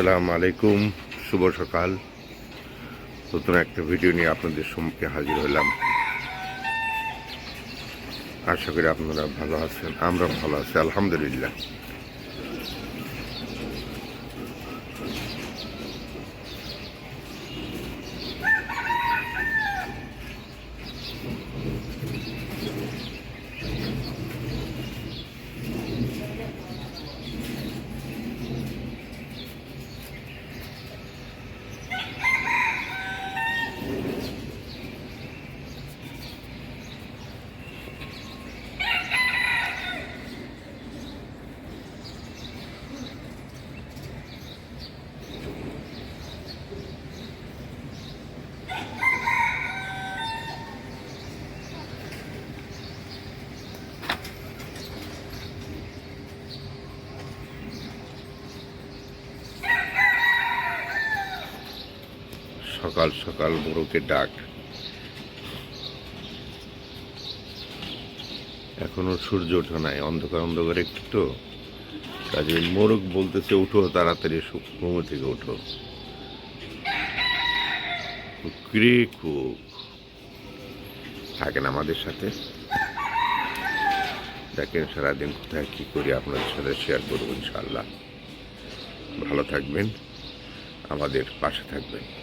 আসসালামু আলাইকুম, শুভ সকাল। নতুন একটা ভিডিও নিয়ে আপনাদের সম্মুখে হাজির হলাম। আশা করি আপনারা ভালো আছেন আমরা ভালো আছি, আলহামদুলিল্লাহ। সকাল সকাল মোরকের ডাক। এখনও সূর্য ওঠা নাই, অন্ধকার অন্ধকার একটু তো। কাজে মোরগ বলতেছে, উঠো, তাড়াতাড়ি ঘুম থেকে কুক। থাকেন আমাদের সাথে। দেখেন সারাদিন কোথায় কী করি, আপনাদের সাথে শেয়ার করব ইনশাল্লাহ ভালো থাকবেন, আমাদের পাশে থাকবেন।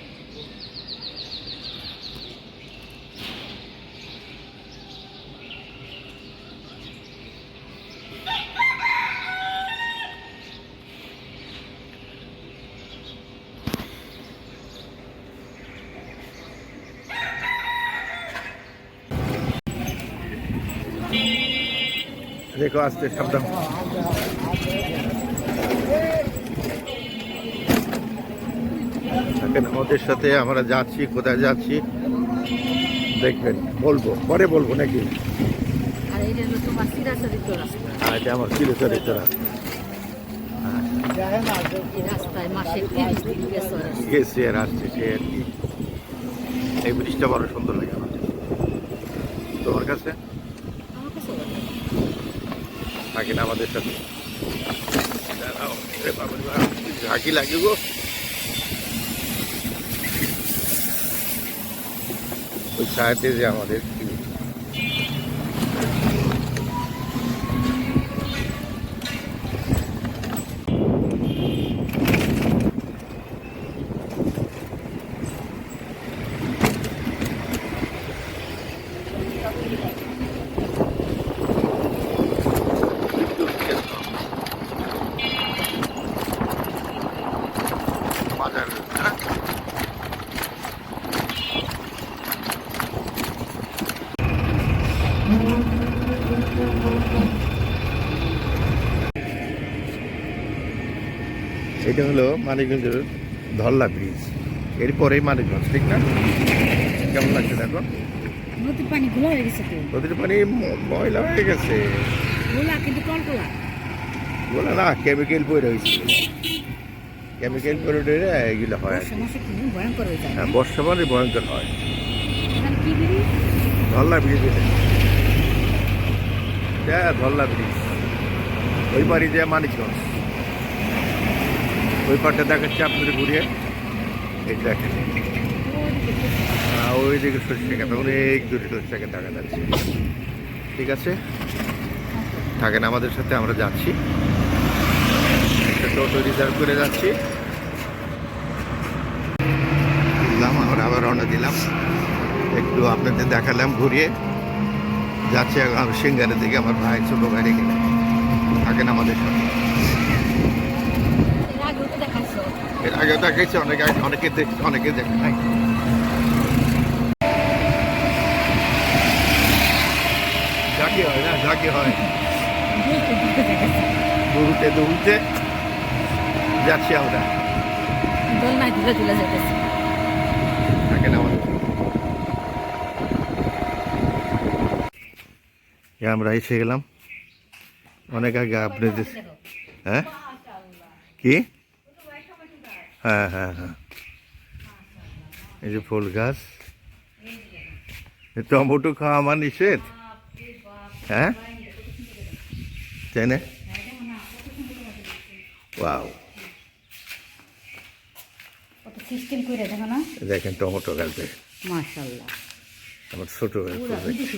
দেখো আসতে সাবধান। থাকেন আমাদের সাথে আমরা যাচ্ছি কোথায় যাচ্ছি? দেখবেন বলব পরে বলব নাকি? আর এটা আমার গেছে আর আসছে। সে আর কি। এই ব্রিজটা বড় সুন্দর লাগে তোমার কাছে আমার কাছে ভালো লাগে। থাকেন আমাদের সাথে। ঝাঁকি লাগে গো। ওই সাহায্যে যে আমাদের বাজার হ্যাঁ? এটা হলো মানিকগঞ্জের ধল্লা ব্রিজ এরপরেই মানিকগঞ্জ ঠিক না? কেমন লাগছে দেখো? নদীর পানি ঘোলা হয়ে গেছে তো। নদীর পানি ময়লা হয়ে গেছে। ঘোলা কিন্তু টলটলা না কেমিক্যাল পরে রয়েছে। কেমিক্যাল পরে রয়ে এগুলো হয় ভয়ঙ্কর হয়ে যায়। হ্যাঁ বর্ষা মানে ভয়ঙ্কর হয়। ধল্লা ব্রিজ এটা। হ্যাঁ ধল্লা ব্রিজ ওই বাড়ি যে মানিকগঞ্জ। ওই পাটটা দেখাচ্ছি আপনাদের ঘুরিয়ে। এই দেখেন। ওই দিকে সরষে কেন অনেক দূরে সরষে কেন দেখা যাচ্ছে। ঠিক আছে? থাকেন আমাদের সাথে, আমরা যাচ্ছি। টোটো রিজার্ভ করে যাচ্ছি। দিলাম, আমরা আবার রওনা দিলাম। একটু আপনাদের দেখালাম, ঘুরিয়ে। যাচ্ছি সিঙ্গারের দিকে, আমার ভাই, ছোটো ভাই রেখে। থাকেন আমাদের সাথে। এর দেখাইছো দেখাইছি অনেকে অনেকে অনেকে দেখে নাই। যাকে হয় না যাকে হয়। দৌড়তে দৌড়তে যাচ্ছি আমরা। দোলনায় ধুলে ধুলে যেতেছে থাকেন আমাদের। আমরা এসে গেলাম। অনেক আগে আপনাদের হ্যাঁ? কি? হ্যাঁ হ্যাঁ হ্যাঁ। এই যে ফুল গাছ। টমেটো খাওয়া আমার নিষেধ? হ্যাঁ? তাই না ওয়াও সিস্টেম করে দেখো না। দেখেন টমেটো গাছ। দেখেন মাশাল্লাহ আমার ছোট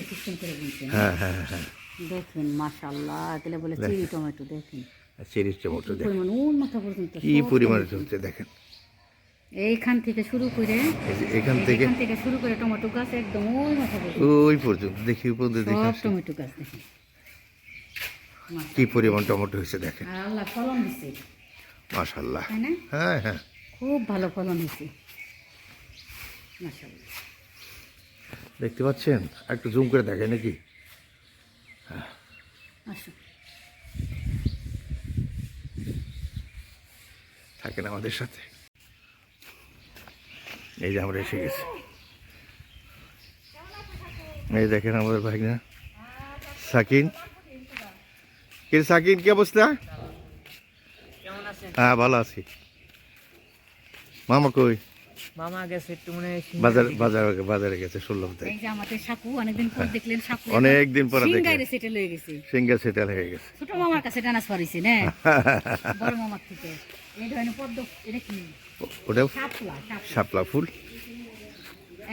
সিস্টেম করে হ্যাঁ হ্যাঁ হ্যাঁ দেখেন মাশাল্লাহ তাহলে বলে চেরি টমেটো দেখেন। চিরিশ টমেটো দেখেন। কি পরিমাণে চলছে দেখেন। এইখান থেকে শুরু করে এখান থেকে এখান থেকে শুরু করে টমেটো গাছ একদম ওই মাথা ওই পর্যন্ত। দেখি পর্যন্ত দেখে সব টমেটো গাছ মাশা- কি পরিমাণ টমেটো হয়েছে দেখেন। আল্লাহ ফলন তাই না? হ্যাঁ হ্যাঁ। খুব ভালো ফলন হয়েছে। মাশাল্লাহ দেখতে পাচ্ছেন? একটু জুম করে দেখেন নাকি? আসো থাকেন আমাদের সাথে। এই যে আমরা এসে গেছি। এই দেখেন আমাদের ভাই না সাকিন। কি সাকিন কি অবস্থা? হ্যাঁ ভালো আছি। মামা কই? মামা গেছে একটু মনে বাজার বাজার বাজারে গেছে শুনলাম তাই। এই যে আমাদের সাকু অনেকদিন পর দেখলেন সাকু অনেক দিন পরে দেখলেন। সিঙ্গারে সেটেল হয়ে গেছে। সিঙ্গেল সেটেল হয়ে গেছে। ছোট মামার কাছে ট্রান্সফার হয়েছে না। বড় মামার থেকে। এই ধরনের পদ্ম এটা কি? ও- ওটা শাপলা ফুল।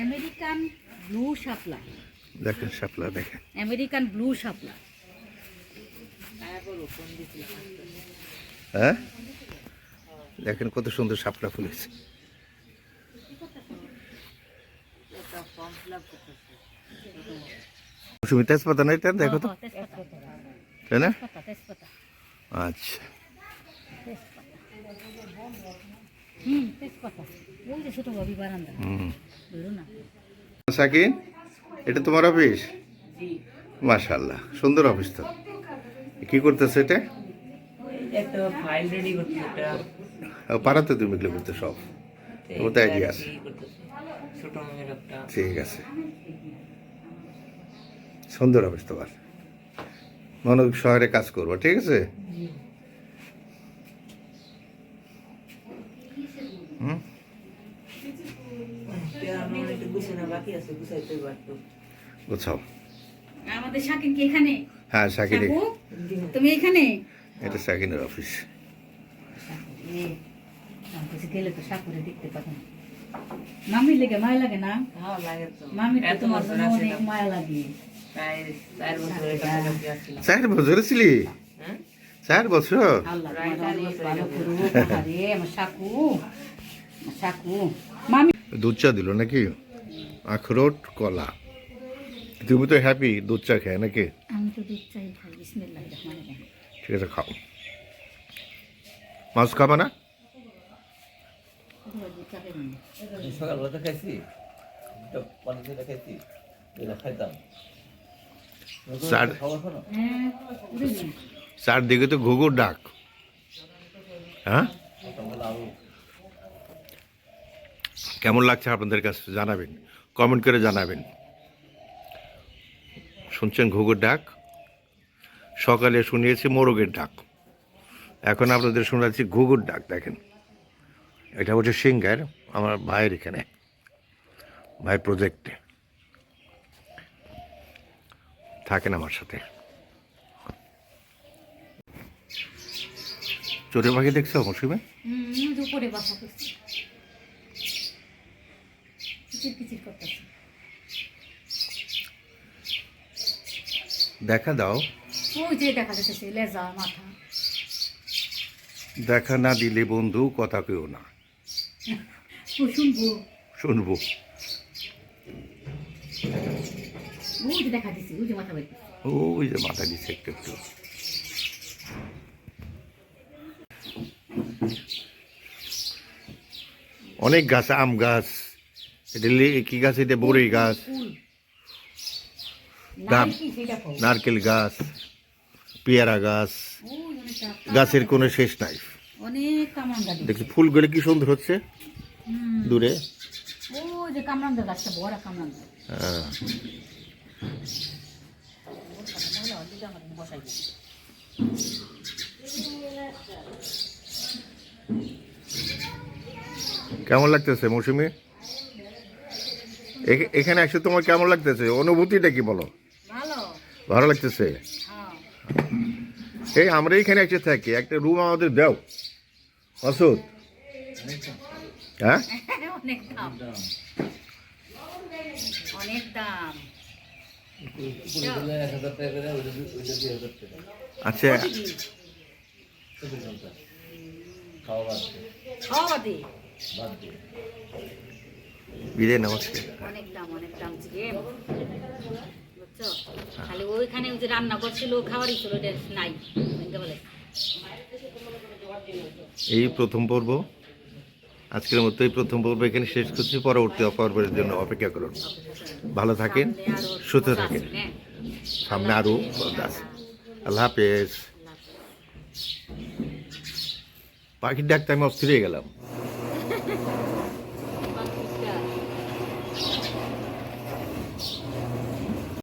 আমেরিকান ব্লু শাপলা। দেখেন শাপলা দেখেন। আমেরিকান ব্লু শাপলা। হ্যাঁ? দেখেন কত সুন্দর শাপলা ফুল হয়েছে। মৌসুমি তেজপাতা না এটা? দেখো তো। ও, তাই না? আচ্ছা হুম তেজপাতা ওই যে ছোট ভাবি বারান্দা হুম ধরো না সাকিন এটা তোমার অফিস? মাশাল্লাহ সুন্দর অফিস তো। কি করতেছে এটা? পাড়াতে তুমি এগুলো করতে সব। তো আইডিয়া আছে। ঠিক আছে। সুন্দর অফিস তোমার। মনে হয় শহরে কাজ করব ঠিক আছে হুম আমার একটু গুছাইতে পারতো গোছাও। আমাদের শাকিন কি এখানে? হ্যাঁ সাকিন শাকু তুমি এখানে? এটা সাকিনের অফিস এ, আমার কাছে গেলে তো সাকুরে দেখতে পাবেন। মামির লেগে মায়া লাগে না? ভালো লাগে তো। মামির তো এত তোমার বছর অনেক মায়া লাগে। চার বছর ছিলি? হ্যাঁ? চার বছর? হয়ে দুধ চা দিল নাকি? আখরোট কলা। তুমি তো হ্যাপি দুধ চা খায় নাকি? আমি তো দুধ চাই খাই বিসমিল্লাহ রহমান রহিম। ঠিক আছে খাও। মাছ খাবা না? সকালবেলা তো খাইছি তো খাইছি এটা খাইতাম। চার- খাবার খানো হ্যাঁ চারদিকে তো ঘুঘুর ডাক। হ্যাঁ? কেমন লাগছে আপনাদের কাছে? জানাবেন। কমেন্ট করে জানাবেন। শুনছেন ঘুঘুর ডাক? সকালে শুনিয়েছি মোরগের ডাক। এখন আপনাদের শোনাচ্ছি ঘুঘুর ডাক, দেখেন। এটা হচ্ছে সিঙ্গার, আমার ভাইয়ের এখানে। ভাই প্রজেক্টে থাকেন আমার সাথে। চোরে পাখি দেখছ, মৌসুমে? দুপুরে কিচির কিচির করতেছে। দেখা দাও। ওই যে দেখা যাচ্ছে লেজা মাথা। দেখা না দিলে বন্ধু কথা কেউ না। শুনব। শুনব। ওই যে দেখা দিচ্ছে ওই যে মাথা বের ওই যে মাথা দিচ্ছে একটু একটু। অনেক গাছ আম গাছ। এটা কি গাছ এটা? বড়ই গাছ। নারকেল গাছ পেয়ারা গাছ। গাছের কোনো শেষ নাই। দেখছি। ফুলগুলো কি সুন্দর হচ্ছে? দূরে। ওই যে কামরাঙ্গা গাছটা বড় কামরাঙ্গা হ্যাঁ। তাহলে অলরেডি আমার বসাই দিই কেমন লাগতেছে মৌসুমি এখ- এখানে এসে তোমার কেমন লাগতেছে অনুভূতিটা কি বলো ভালো লাগতেছে হ্যাঁ এই আমরা এখানে এসে থাকি একটা রুম আমাদের দাও অসুদ হ্যাঁ আচ্ছা খাওয়া বাদ খাওয়া বাদে বাদ নমস্কার অনেক দাম অনেক দাম চিকেন বুঝছ? খালি ওইখানে যে রান্না করছিল খাবারই ছিল ওটা নাই। বলে এই প্রথম পর্ব আজকের মতো এই প্রথম পর্ব এখানে শেষ করছি। পরবর্তী পর্বের জন্য অপেক্ষা করুন। ভালো থাকেন সুস্থ থাকেন। সামনে আরও আল্লাহ হাফেজ। পাখির ডাকতে আমি অস্থির হয়ে গেলাম।